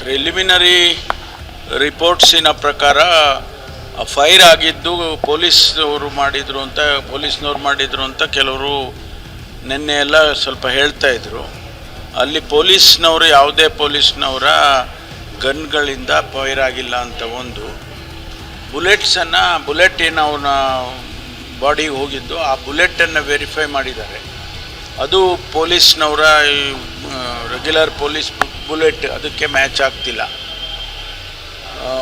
Preliminary ರಿಪೋರ್ಟ್ಸಿನ ಪ್ರಕಾರ fire ಆಗಿದ್ದು ಪೊಲೀಸ್ನವರು ಮಾಡಿದರು ಅಂತ ಪೊಲೀಸ್ನವ್ರು ಮಾಡಿದರು ಅಂತ ಕೆಲವರು ನಿನ್ನೆ ಎಲ್ಲ ಸ್ವಲ್ಪ ಹೇಳ್ತಾ ಇದ್ರು. ಅಲ್ಲಿ ಪೊಲೀಸ್ನವರು ಯಾವುದೇ ಪೊಲೀಸ್ನವರ ಗನ್ಗಳಿಂದ ಫೈರ್ ಆಗಿಲ್ಲ ಅಂತ ಒಂದು. ಬುಲೆಟ್ಸನ್ನು ಬುಲೆಟ್ ಏನು ಅವನ ಬಾಡಿಗೆ ಹೋಗಿದ್ದು, ಆ ಬುಲೆಟನ್ನು ವೆರಿಫೈ ಮಾಡಿದ್ದಾರೆ. ಅದು ಪೊಲೀಸ್ನವರ ರೆಗ್ಯುಲರ್ ಪೊಲೀಸ್ ಬುಲೆಟ್ ಅದಕ್ಕೆ ಮ್ಯಾಚ್ ಆಗ್ತಿಲ್ಲ.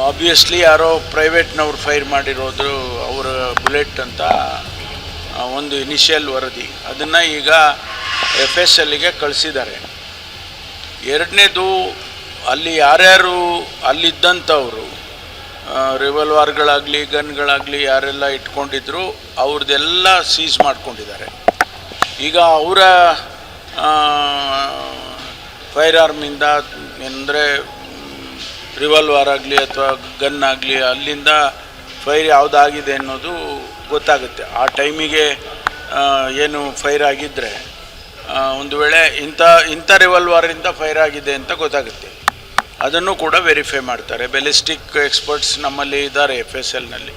ಆಬ್ವಿಯಸ್ಲಿ ಯಾರೋ ಪ್ರೈವೇಟ್ನವ್ರು ಫೈರ್ ಮಾಡಿರೋದು ಅವರ ಬುಲೆಟ್ ಅಂತ ಒಂದು ಇನಿಷಿಯಲ್ ವರದಿ. ಅದನ್ನು ಈಗ ಎಫ್ ಎಸ್ ಎಲ್ಗೆ ಕಳಿಸಿದ್ದಾರೆ. ಎರಡನೇದು, ಅಲ್ಲಿ ಯಾರ್ಯಾರು ಅಲ್ಲಿದ್ದಂಥವರು ರಿವಲ್ವಾರ್ಗಳಾಗಲಿ ಗನ್ಗಳಾಗಲಿ ಯಾರೆಲ್ಲ ಇಟ್ಕೊಂಡಿದ್ರು ಅವ್ರದ್ದೆಲ್ಲ ಸೀಸ್ ಮಾಡ್ಕೊಂಡಿದ್ದಾರೆ. ಈಗ ಅವರ ಫೈರ್ ಆರ್ಮಿಂದ ಅಂದರೆ ರಿವಾಲ್ವರ್ ಆಗಲಿ ಅಥವಾ ಗನ್ ಆಗಲಿ, ಅಲ್ಲಿಂದ ಫೈರ್ ಯಾವುದಾಗಿದೆ ಅನ್ನೋದು ಗೊತ್ತಾಗುತ್ತೆ. ಆ ಟೈಮಿಗೆ ಏನು ಫೈರ್ ಆಗಿದ್ದರೆ ಒಂದು ವೇಳೆ ಇಂಥ ಇಂಥ ರಿವಾಲ್ವರಿಂದ ಫೈರ್ ಆಗಿದೆ ಅಂತ ಗೊತ್ತಾಗುತ್ತೆ. ಅದನ್ನು ಕೂಡ ವೆರಿಫೈ ಮಾಡ್ತಾರೆ. ಬೆಲಿಸ್ಟಿಕ್ ಎಕ್ಸ್ಪರ್ಟ್ಸ್ ನಮ್ಮಲ್ಲಿ ಇದ್ದಾರೆ ಎಫ್ ಎಸ್ ಎಲ್ನಲ್ಲಿ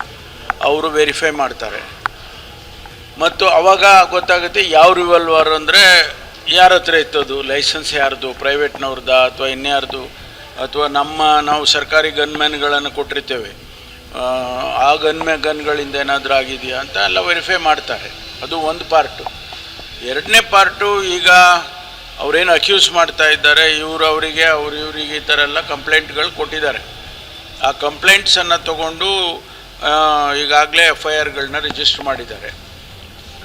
ಅವರು ವೆರಿಫೈ ಮಾಡ್ತಾರೆ. ಮತ್ತು ಅವಾಗ ಗೊತ್ತಾಗುತ್ತೆ, ಯಾವ ರಿವಾಲ್ವರ್ ಅಂದರೆ ಯಾರ ಹತ್ರ ಇತ್ತದು ಲೈಸೆನ್ಸ್ ಯಾರ್ದು? ಪ್ರೈವೇಟ್ನವ್ರದ್ದು ಅಥವಾ ಇನ್ಯಾರ್ದು? ಅಥವಾ ನಮ್ಮ ನಾವು ಸರ್ಕಾರಿ ಗನ್ಮ್ಯಾನ್ಗಳನ್ನು ಕೊಟ್ಟಿರ್ತೇವೆ. ಆ, ಗನ್ಮೆ ಗನ್ಗಳಿಂದ ಏನಾದರೂ ಆಗಿದೆಯಾ ಅಂತ ಎಲ್ಲ ವೆರಿಫೈ ಮಾಡ್ತಾರೆ. ಅದು ಒಂದು ಪಾರ್ಟು ಎರಡನೇ ಪಾರ್ಟು ಈಗ ಅವರೇನು ಅಕ್ಯೂಸ್ ಮಾಡ್ತಾ ಇದ್ದಾರೆ ಇವರು ಅವರಿಗೆ ಅವ್ರು ಇವರಿಗೆ ಈ ಥರ ಎಲ್ಲ ಕಂಪ್ಲೇಂಟ್ಗಳು ಕೊಟ್ಟಿದ್ದಾರೆ. ಆ ಕಂಪ್ಲೇಂಟ್ಸನ್ನು ತಗೊಂಡು ಈಗಾಗಲೇ ಎಫ್ ಐ ಆರ್ಗಳನ್ನ ರಿಜಿಸ್ಟರ್ ಮಾಡಿದ್ದಾರೆ.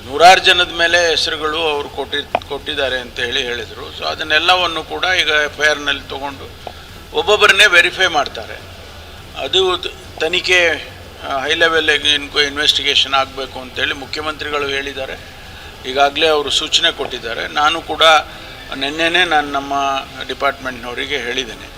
ನೂರಾರು ಜನದ ಮೇಲೆ ಹೆಸರುಗಳು ಅವರು ಕೊಟ್ಟಿ ಕೊಟ್ಟಿದ್ದಾರೆ ಅಂತ ಹೇಳಿ ಹೇಳಿದರು. ಸೊ ಅದನ್ನೆಲ್ಲವನ್ನು ಕೂಡ ಈಗ ಎಫ್ ಐ ಆರ್ನಲ್ಲಿ ತೊಗೊಂಡು ಒಬ್ಬೊಬ್ಬರನ್ನೇ ವೆರಿಫೈ ಮಾಡ್ತಾರೆ. ಅದು ತನಿಖೆ ಹೈ ಲೆವೆಲ್ ಇನ್ಕೊ ಇನ್ವೆಸ್ಟಿಗೇಷನ್ ಆಗಬೇಕು ಅಂತೇಳಿ ಮುಖ್ಯಮಂತ್ರಿಗಳು ಹೇಳಿದ್ದಾರೆ. ಈಗಾಗಲೇ ಅವರು ಸೂಚನೆ ಕೊಟ್ಟಿದ್ದಾರೆ. ನಾನು ಕೂಡ ನಿನ್ನೆನೇ ನಾನು ನಮ್ಮ ಡಿಪಾರ್ಟ್ಮೆಂಟ್ನವರಿಗೆ ಹೇಳಿದ್ದೇನೆ.